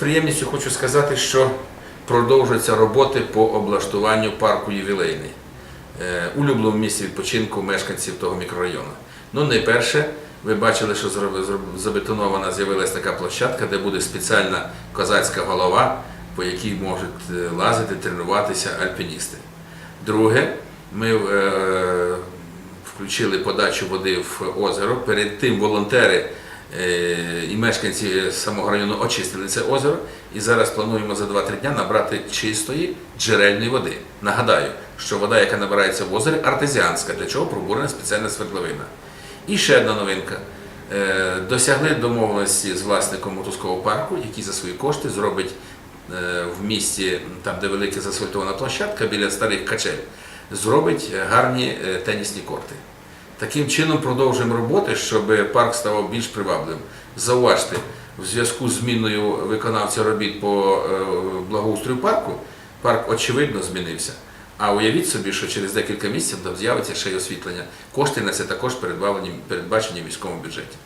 приємністю хочу сказати, що продовжуються роботи по облаштуванню парку ювілейний, е, улюбленому місці відпочинку мешканців того мікрорайону. Ну, найперше, ви бачили, що забетонована з'явилася така площадка, де буде спеціальна козацька голова, по якій можуть е, лазити, тренуватися альпіністи. Друге, ми е, включили подачу води в озеро. Перед тим волонтери і мешканці самого району очистили це озеро. І зараз плануємо за 2-3 дня набрати чистої джерельної води. Нагадаю, що вода, яка набирається в озері, артезіанська, для чого пробурена спеціальна свердловина. І ще одна новинка. Е, Досягли домовленості з власником мотузкового парку, який за свої кошти зробить е, в місті, там де велика засфальтована площадка біля старих качель, зробить гарні е, тенісні корти. Таким чином продовжуємо роботи, щоб парк ставав більш привабливим. Зауважте, в зв'язку з зміною виконавця робіт по е, благоустрою парку, парк очевидно змінився. А уявіть собі, що через декілька місяців там з'явиться ще й освітлення. Кошти на це також передбачені, передбачені в міському бюджеті.